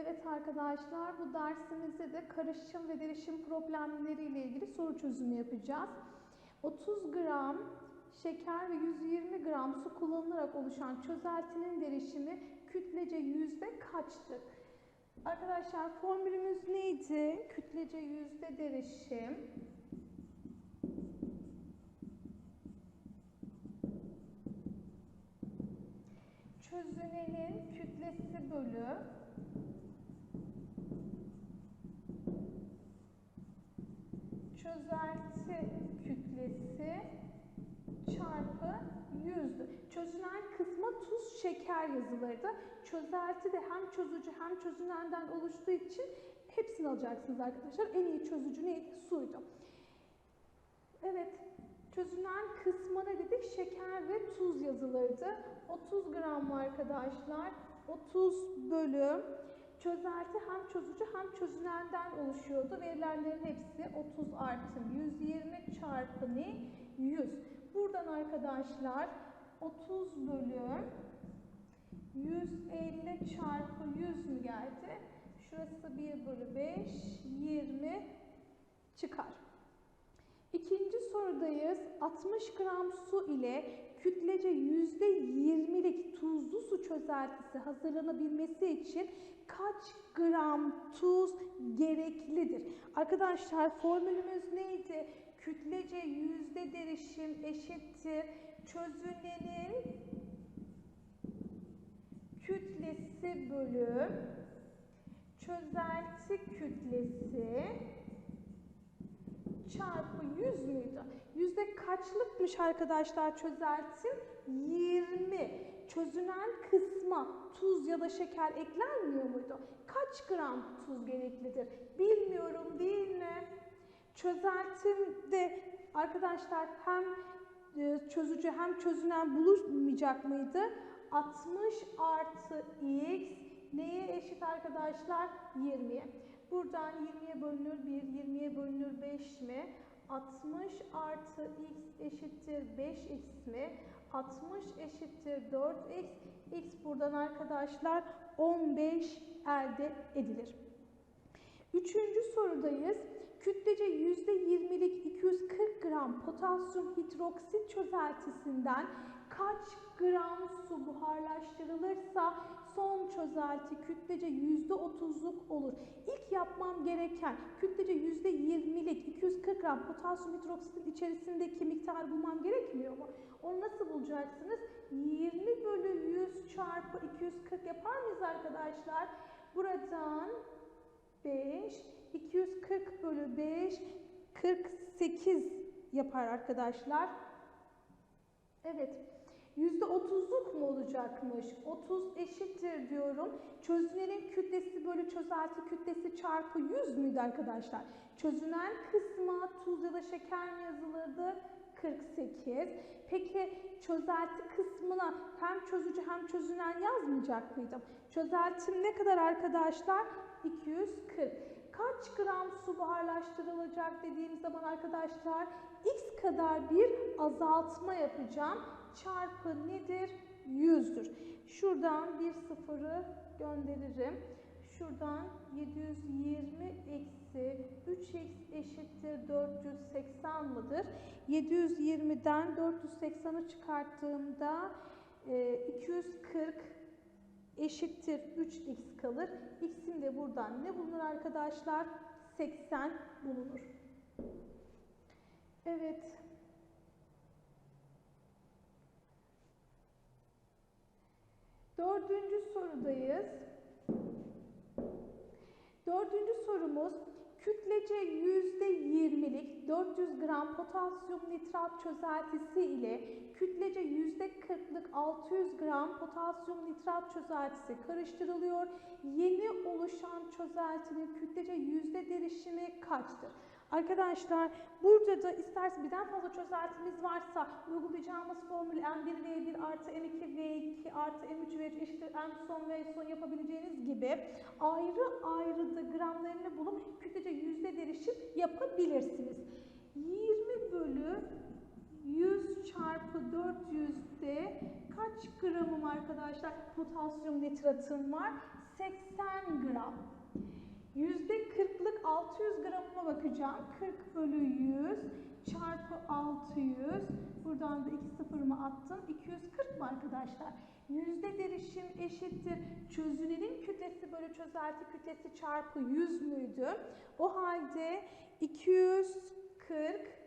Evet arkadaşlar bu dersimizde de karışım ve derişim problemleri ile ilgili soru çözümü yapacağız. 30 gram şeker ve 120 gram su kullanılarak oluşan çözeltinin derişimi kütlece yüzde kaçtır? Arkadaşlar formülümüz neydi? Kütlece yüzde derişim. Çözünenin kütlesi bölü çözelti kütlesi çarpı yüzdü. Çözünen kısma tuz, şeker yazılırdı. Çözelti de hem çözücü hem çözünenden oluştuğu için hepsini alacaksınız arkadaşlar. En iyi çözücü neydi? Suydu. Evet, çözünen kısma ne dedik? Şeker ve tuz yazılırdı. 30 gram arkadaşlar. 30 bölü çözelti hem çözücü hem çözünenden oluşuyordu. Verilenlerin hepsi 30 artı 120 çarpı ne? 100. Buradan arkadaşlar 30 bölü 150 çarpı 100 mü geldi? Şurası 1 bölü 5, 20 çıkar. İkinci sorudayız. 60 gram su ile kütlece %20'lik tuzlu su çözeltisi hazırlanabilmesi için kaç gram tuz gereklidir? Arkadaşlar formülümüz neydi? Kütlece yüzde derişim eşittir çözünenin kütlesi bölü çözelti kütlesi çarpı 100 müydü? Yüzde kaçlıkmış arkadaşlar çözeltim? 20. Çözünen kısma tuz ya da şeker eklenmiyor muydu? Kaç gram tuz gereklidir? Bilmiyorum değil mi? Çözeltimde arkadaşlar hem e, çözücü hem çözünen bulunmayacak mıydı? 60 artı x neye eşit arkadaşlar? 20'ye. Buradan 20'ye bölünür 1, 20'ye bölünür 5 mi? 60 artı x eşittir 5x mi? 60 eşittir 4x. x buradan arkadaşlar 15 elde edilir. Üçüncü sorudayız. Kütlece %20'lik 240 gram potasyum hidroksit çözeltisinden kaç gram su buharlaştırılırsa son çözelti kütlece %30'luk olur. İlk yapmam gereken kütlece %20'lik 240 gram potasyum hidroksitin içerisindeki miktarı bulmam gerekmiyor mu? Onu nasıl bulacaksınız? 20 bölü 100 çarpı 240 yapar mıyız arkadaşlar? Buradan 5, 240 bölü 5, 48 yapar arkadaşlar. Evet. %30'luk mu olacakmış? 30 eşittir diyorum. Çözünenin kütlesi bölü çözelti kütlesi çarpı 100 müydü arkadaşlar? Çözünen kısma tuz ya da şeker mi yazılırdı? 48. Peki çözelti kısmına hem çözücü hem çözünen yazmayacak mıydım? Çözeltim ne kadar arkadaşlar? 240. Kaç gram su buharlaştırılacak dediğim zaman arkadaşlar x kadar bir azaltma yapacağım. Çarpı nedir? 100'dür. Şuradan bir sıfırı gönderirim. Şuradan 720 eksi 3x eşittir 480 mıdır? 720'den 480'ı çıkarttığımda 240 eşittir 3x kalır. X'in de buradan ne bulunur arkadaşlar? 80 bulunur. Evet. Dördüncü sorudayız. Dördüncü sorumuz kütlece %20'lik 400 gram potasyum nitrat çözeltisi ile kütlece %40'lık 600 gram potasyum nitrat çözeltisi karıştırılıyor. Yeni oluşan çözeltinin kütlece yüzde derişimi kaçtır? Arkadaşlar burada da isterse birden fazla çözeltimiz varsa uygulayacağımız formül M1V1 artı M2V2 artı M3V3 eşittir M son V son yapabileceğiniz gibi ayrı ayrı da gramlarını bulup kütlece yüzde derişim yapabilirsiniz. 20 bölü 100 çarpı 400'de kaç gramım arkadaşlar potasyum nitratım var? 80 gram. Yüzde kırklık 600 gramıma bakacağım. 40 bölü 100 çarpı 600. Buradan da iki sıfırımı attım. 240 mı arkadaşlar? Yüzde derişim eşittir. Çözünenin kütlesi bölü çözelti kütlesi çarpı 100 müydü? O halde 240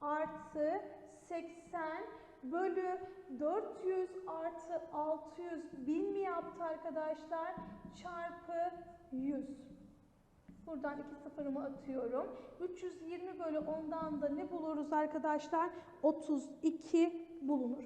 artı 80 bölü 400 artı 600 bin mi yaptı arkadaşlar? Çarpı 100. Buradan iki sıfırımı atıyorum. 320 bölü 10'dan da ne buluruz arkadaşlar? 32 bulunur.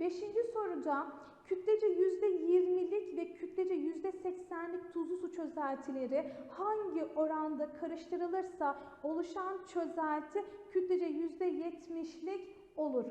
Beşinci soruda kütlece %20'lik ve kütlece %80'lik tuzlu su çözeltileri hangi oranda karıştırılırsa oluşan çözelti kütlece %70'lik olur.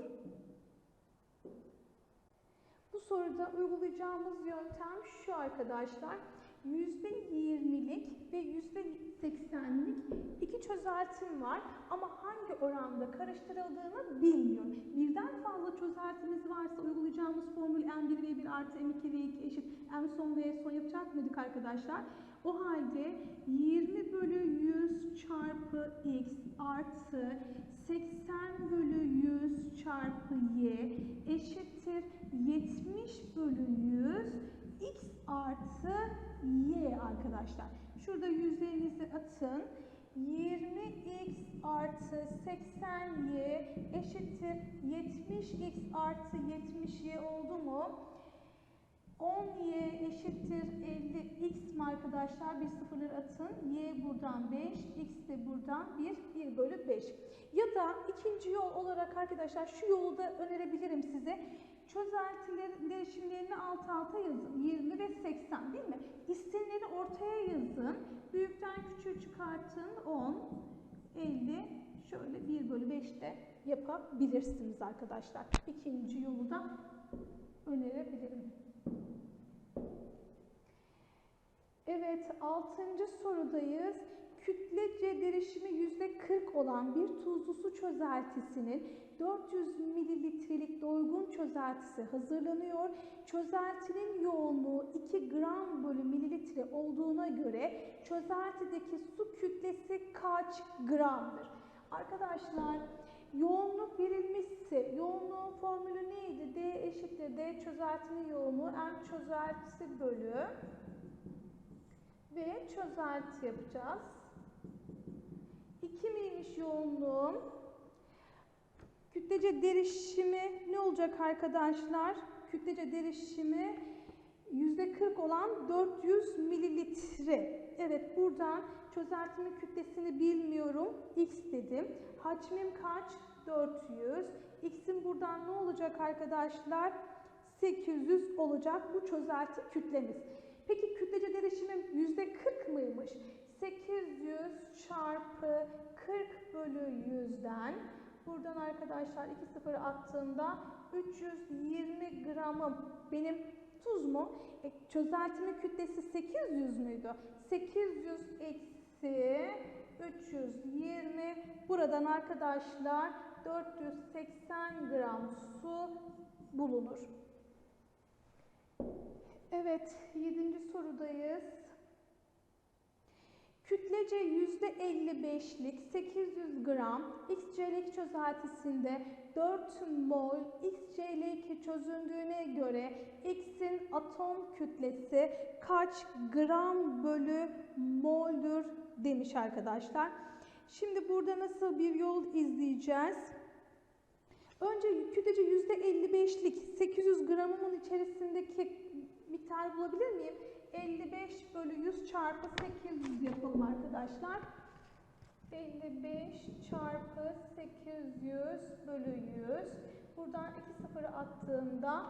Soruda uygulayacağımız yöntem şu arkadaşlar. %20'lik ve %80'lik iki çözeltim var ama hangi oranda karıştırıldığını bilmiyorum. Birden fazla çözeltimiz varsa uygulayacağımız formül M1 V1 artı M2 V2 eşit M son V son yapacak mıydık arkadaşlar? O halde 20 bölü 100 çarpı X artı 80 bölü 100 çarpı Y eşittir 70 bölü 100 X artı Y arkadaşlar. Şurada yüzlerinizi atın. 20x artı 80y eşittir 70x artı 70y oldu mu? 10y eşittir 50x mi arkadaşlar? Bir sıfırları atın. Y buradan 5, x de buradan 1, 1 bölü 5. Ya da ikinci yol olarak arkadaşlar şu yolu da önerebilirim size. Çözeltilerin değişimlerini alt alta yazın. 20 ve 80 değil mi? İstenileni ortaya yazın. Büyükten küçüğü çıkartın. 10, 50, şöyle 1 bölü 5 de yapabilirsiniz arkadaşlar. İkinci yolu da önerebilirim. Evet, altıncı sorudayız. Kütlece derişimi yüzde 40 olan bir tuzlu su çözeltisinin 400 mililitrelik doygun çözeltisi hazırlanıyor. Çözeltinin yoğunluğu 2 gram bölü mililitre olduğuna göre çözeltideki su kütlesi kaç gramdır? Arkadaşlar yoğunluk verilmişse yoğunluğun formülü neydi? D eşittir D çözeltinin yoğunluğu M çözeltisi bölü ve çözelti yapacağız. 2 miymiş yoğunluğum? Kütlece derişimi ne olacak arkadaşlar? Kütlece derişimi %40 olan 400 mililitre. Evet buradan çözeltimin kütlesini bilmiyorum. X dedim. Hacmim kaç? 400. X'in buradan ne olacak arkadaşlar? 800 olacak bu çözelti kütlemiz. Peki kütlece derişimim %40 mıymış? 800 çarpı 40 bölü 100'den buradan arkadaşlar 2 sıfır attığımda 320 gramım benim tuz mu? E, çözeltimin kütlesi 800 müydü? 800 eksi 320 buradan arkadaşlar 480 gram su bulunur. Evet, yedinci sorudayız. Kütlece %55'lik 800 gram XCl2 çözeltisinde 4 mol XCl2 çözündüğüne göre X'in atom kütlesi kaç gram bölü moldür demiş arkadaşlar. Şimdi burada nasıl bir yol izleyeceğiz? Önce kütlece %55'lik 800 gramımın içerisindeki miktar bulabilir miyim? 55 bölü 100 çarpı 800 yapalım arkadaşlar. 55 çarpı 800 bölü 100. Buradan 2 sıfırı attığımda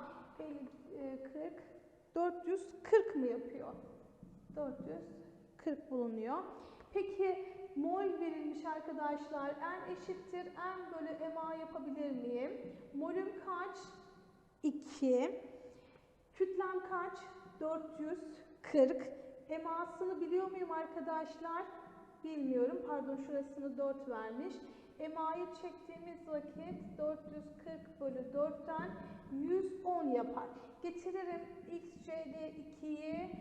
50, 40, 440 mı yapıyor? 440 bulunuyor. Peki mol verilmiş arkadaşlar. N eşittir N bölü MA yapabilir miyim? Molüm kaç? 2. Kütlem kaç? 440. Emasını biliyor muyum arkadaşlar? Bilmiyorum. Pardon şurasını 4 vermiş. EMA'yı çektiğimiz vakit 440 bölü 4'ten 110 yapar. Getiririm x, c, d 2'yi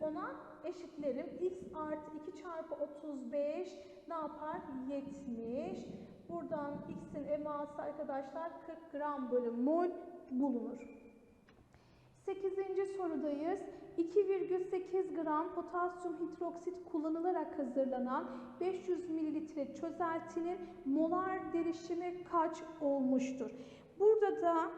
110'a eşitlerim. x artı 2 çarpı 35 ne yapar? 70. Buradan x'in eması arkadaşlar 40 gram bölü mol bulunur. 8. sorudayız. 2,8 gram potasyum hidroksit kullanılarak hazırlanan 500 mililitre çözeltinin molar derişimi kaç olmuştur? Burada da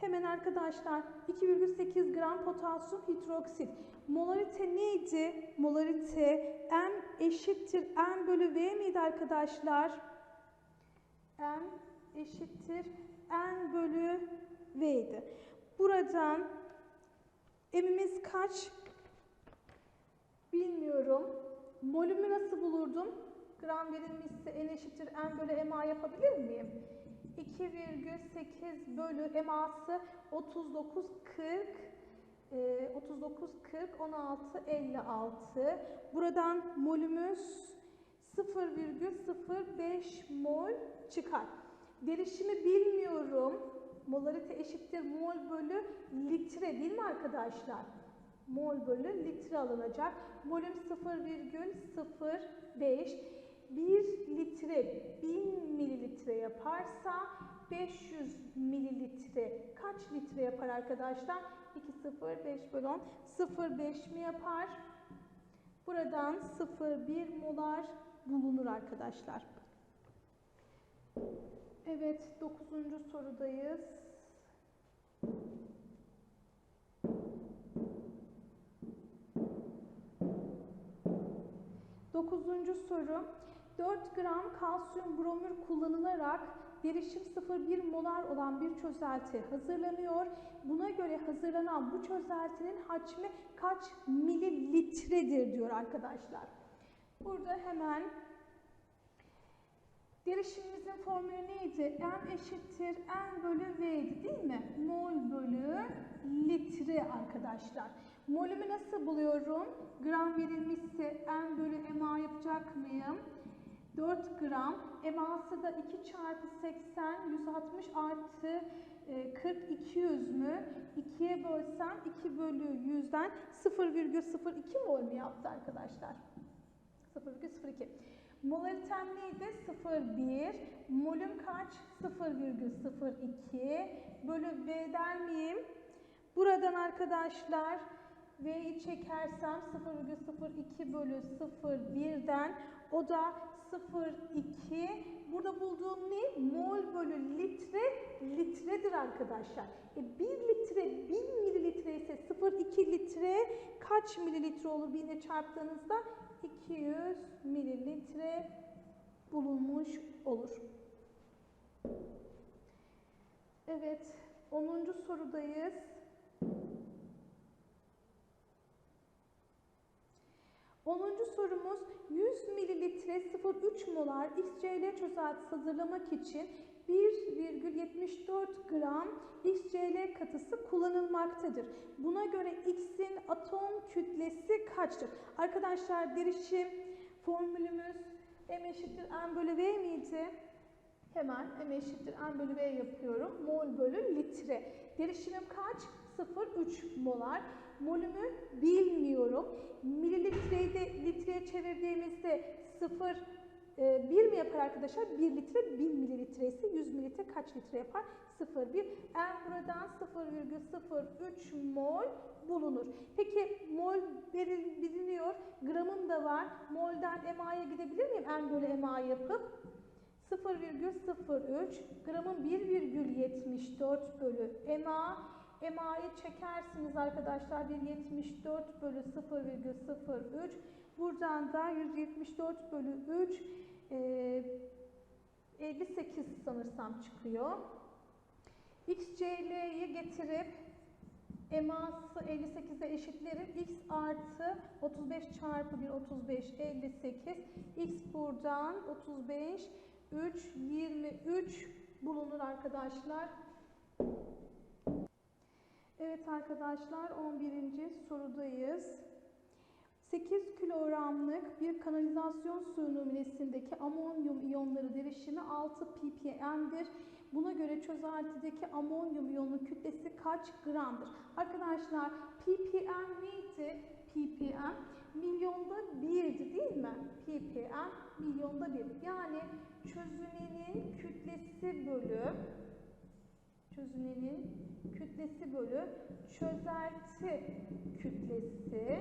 hemen arkadaşlar 2,8 gram potasyum hidroksit. Molarite neydi? Molarite M eşittir M bölü V miydi arkadaşlar? M eşittir N bölü V'ydi. Buradan M'imiz kaç? Bilmiyorum. Molümü nasıl bulurdum? Gram verilmişse N eşittir N bölü MA yapabilir miyim? 2,8 bölü MA'sı 39, 40, e, 39, 40, 16, 56. Buradan molümüz 0,05 mol çıkar. Derişimi bilmiyorum. Molarite eşittir mol bölü litre değil mi arkadaşlar? Mol bölü litre alınacak. Molüm 0,05. 1 litre 1000 mililitre yaparsa 500 mililitre kaç litre yapar arkadaşlar? 2,05 bölü 10. 0,5 mi yapar? Buradan 0,1 molar bulunur arkadaşlar. Evet, dokuzuncu sorudayız. Dokuzuncu soru. 4 gram kalsiyum bromür kullanılarak derişim 0,1 molar olan bir çözelti hazırlanıyor. Buna göre hazırlanan bu çözeltinin hacmi kaç mililitredir diyor arkadaşlar. Burada hemen Derişimimizin formülü neydi? M eşittir N bölü V'ydi değil mi? Mol bölü litre arkadaşlar. Molümü nasıl buluyorum? Gram verilmişse N bölü MA yapacak mıyım? 4 gram. MA'sı da 2 çarpı 80, 160 artı 40, 200 mü? 2'ye bölsem 2 bölü 100'den 0,02 mol mu yaptı arkadaşlar? 0,02. Molaritem neydi? 0,1. Molüm kaç? 0,02 bölü V der miyim? Buradan arkadaşlar V'yi çekersem 0,02 bölü 0,1'den o da 0,2. Burada bulduğum ne? Mol bölü litre litredir arkadaşlar. E 1 litre 1000 mililitre ise 0,2 litre kaç mililitre olur? 1000 ile çarptığınızda 200 mililitre bulunmuş olur. Evet, 10. sorudayız. Onuncu sorumuz 100 mililitre 0,3 molar XCl çözeltisi hazırlamak için 1,74 gram XCl katısı kullanılmaktadır. Buna göre X'in atom kütlesi kaçtır? Arkadaşlar derişim formülümüz M eşittir N bölü V miydi? Hemen M eşittir N bölü V yapıyorum. Mol bölü litre. Derişimim kaç? 0,3 molar. Molümü bilmiyorum. Mililitreyi de litreye çevirdiğimizde 0 e, 1 mi yapar arkadaşlar? 1 litre 1000 mililitre ise 100 mililitre kaç litre yapar? 0,1. En buradan 0,03 mol bulunur. Peki mol biliniyor. Gramım da var. Molden MA'ya gidebilir miyim? En bölü MA yapıp 0,03 gramın 1,74 bölü MA MA'yı çekersiniz arkadaşlar 1,74 bölü 0,03 buradan da 174 bölü 3 e, 58 sanırsam çıkıyor. XCL'yi getirip eması 58'e eşitlerim. X artı 35 çarpı 1 35 58. X buradan 35 3 23 bulunur arkadaşlar. Evet arkadaşlar 11. sorudayız. 8 kilogramlık bir kanalizasyon suyu numunesindeki amonyum iyonları derişimi 6 ppm'dir. Buna göre çözeltideki amonyum iyonunun kütlesi kaç gramdır? Arkadaşlar ppm neydi? ppm milyonda birdi değil mi? Ppm milyonda bir. Yani çözünenin kütlesi bölü çözünenin kütlesi bölü çözelti kütlesi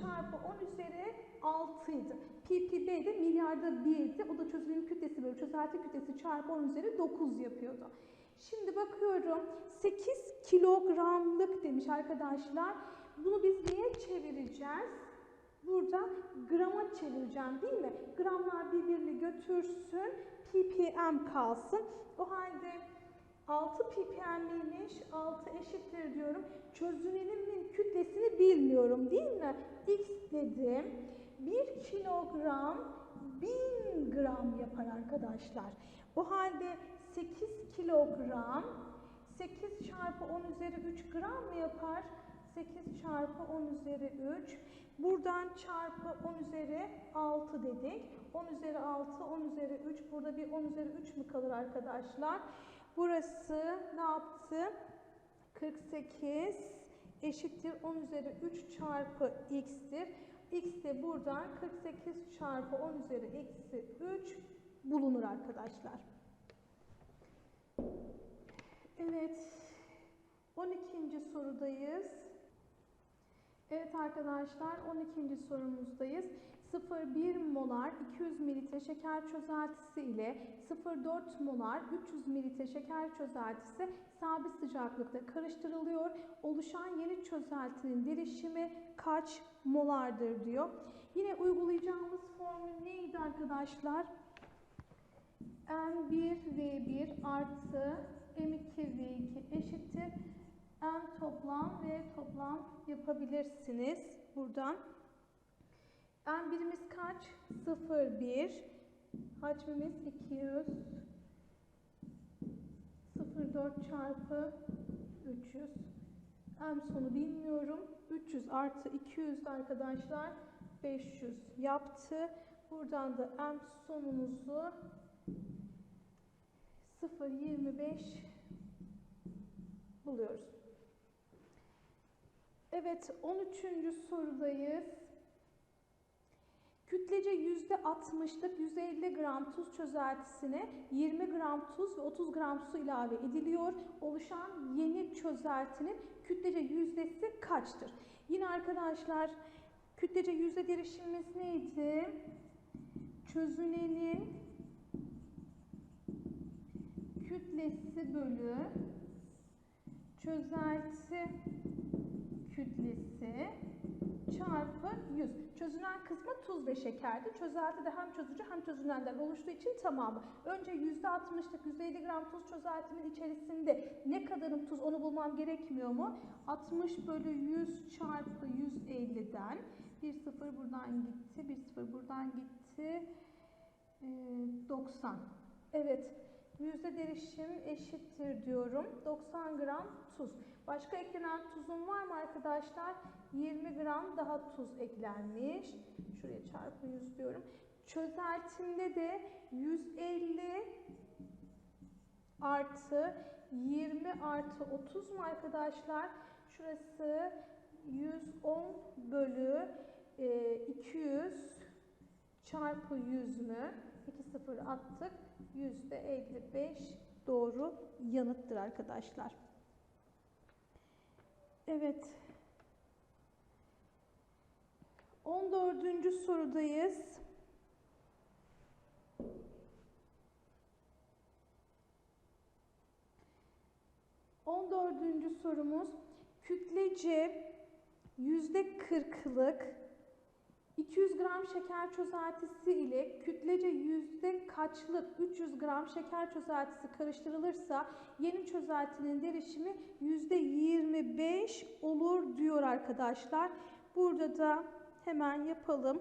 çarpı 10 üzeri 6 idi. ppb de milyarda 1'di. O da çözünenin kütlesi bölü çözelti kütlesi çarpı 10 üzeri 9 yapıyordu. Şimdi bakıyorum 8 kilogramlık demiş arkadaşlar. Bunu biz neye çevireceğiz? Burada grama çevireceğim değil mi? Gramlar birbirini götürsün, ppm kalsın. O halde 6 ppm'liymiş, 6 eşittir diyorum. Çözünenimin kütlesini bilmiyorum değil mi? X dedim. 1 kilogram 1000 gram yapar arkadaşlar. O halde 8 kilogram 8 çarpı 10 üzeri 3 gram mı yapar? 8 çarpı 10 üzeri 3. Buradan çarpı 10 üzeri 6 dedik. 10 üzeri 6, 10 üzeri 3. Burada bir 10 üzeri 3 mü kalır arkadaşlar? Burası ne yaptı? 48 eşittir 10 üzeri 3 çarpı x'tir. x de buradan 48 çarpı 10 üzeri eksi 3 bulunur arkadaşlar. Evet. 12. sorudayız. Evet arkadaşlar 12. sorumuzdayız. 0,1 molar 200 mililitre şeker çözeltisi ile 0,4 molar 300 mililitre şeker çözeltisi sabit sıcaklıkta karıştırılıyor. Oluşan yeni çözeltinin derişimi kaç molardır diyor. Yine uygulayacağımız formül neydi arkadaşlar? M1V1 artı M2V2 eşittir. M toplam ve toplam yapabilirsiniz buradan. M birimiz kaç? 0, 1. Hacmimiz 200. 0, 4 çarpı 300. M sonu bilmiyorum. 300 artı 200 arkadaşlar 500 yaptı. Buradan da M sonumuzu 0.25 buluyoruz. Evet 13. sorudayız. Kütlece %60'lık 150 gram tuz çözeltisine 20 gram tuz ve 30 gram su ilave ediliyor. Oluşan yeni çözeltinin kütlece yüzdesi kaçtır? Yine arkadaşlar kütlece yüzde derişimimiz neydi? Çözünenin kütlesi bölü çözelti kütlesi çarpı 100. Çözünen kısmı tuz ve şekerdi. Çözelti de hem çözücü hem çözünenden oluştuğu için tamamı. Önce %60'lık 150 gram tuz çözeltimin içerisinde ne kadarım tuz onu bulmam gerekmiyor mu? 60 bölü 100 çarpı 150'den bir sıfır buradan gitti, bir sıfır buradan gitti. Ee, 90. Evet. Yüzde derişim eşittir diyorum. 90 gram tuz. Başka eklenen tuzum var mı arkadaşlar? 20 gram daha tuz eklenmiş. Şuraya çarpı 100 diyorum. Çözeltimde de 150 artı 20 artı 30 mu arkadaşlar? Şurası 110 bölü e, 200 çarpı 100 mü? 2 sıfır attık. Yüzde 55 doğru yanıttır arkadaşlar. Evet. 14. sorudayız. On dördüncü sorumuz kütlece yüzde kırklık 200 gram şeker çözeltisi ile kütlece yüzde kaçlık 300 gram şeker çözeltisi karıştırılırsa yeni çözeltinin derişimi yüzde 25 olur diyor arkadaşlar. Burada da hemen yapalım.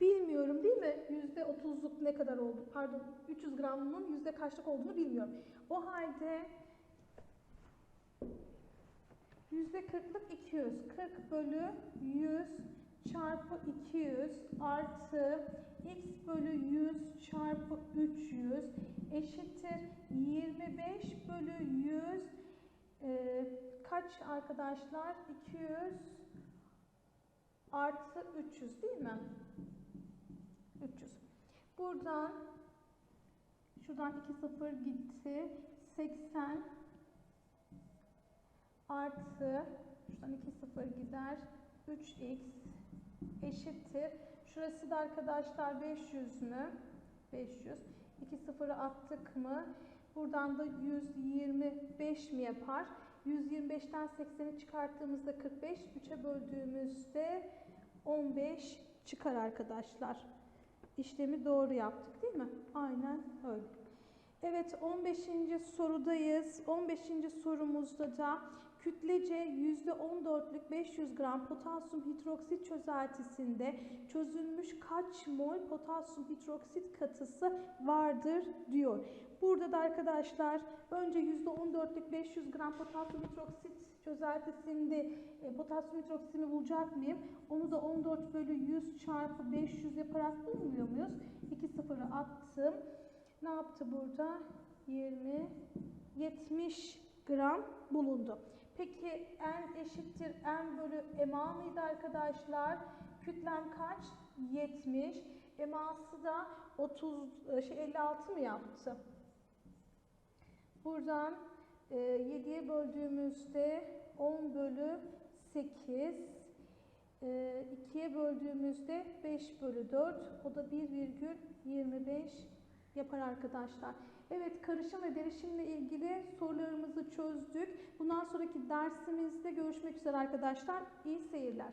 Bilmiyorum değil mi? Yüzde 30'luk ne kadar oldu? Pardon 300 gramın yüzde kaçlık olduğunu bilmiyorum. O halde Yüzde kırklık 200. 40 bölü 100 çarpı 200 artı x bölü 100 çarpı 300 eşittir 25 bölü 100 e, kaç arkadaşlar? 200 artı 300 değil mi? 300. Buradan şuradan 2 sıfır gitti. 80 artı şuradan 2 sıfır gider. 3x eşittir. Şurası da arkadaşlar 500 mü? 500. 2 sıfırı attık mı? Buradan da 125 mi yapar? 125'ten 80'i çıkarttığımızda 45, 3'e böldüğümüzde 15 çıkar arkadaşlar. İşlemi doğru yaptık değil mi? Aynen öyle. Evet 15. sorudayız. 15. sorumuzda da kütlece %14'lük 500 gram potasyum hidroksit çözeltisinde çözülmüş kaç mol potasyum hidroksit katısı vardır diyor. Burada da arkadaşlar önce %14'lük 500 gram potasyum hidroksit çözeltisinde e, potasyum hidroksitini bulacak mıyım? Onu da 14 bölü 100 çarpı 500 yaparak bulmuyor muyuz? 2 sıfırı attım. Ne yaptı burada? 20, 70 gram bulundu. Peki n eşittir n bölü ma mıydı arkadaşlar? Kütlem kaç? 70. Eması da 30, şey 56 mı yaptı? Buradan e, 7'ye böldüğümüzde 10 bölü 8, e, 2'ye böldüğümüzde 5 bölü 4, o da 1,25 yapar arkadaşlar. Evet karışım ve derişimle ilgili sorularımızı çözdük. Bundan sonraki dersimizde görüşmek üzere arkadaşlar. İyi seyirler.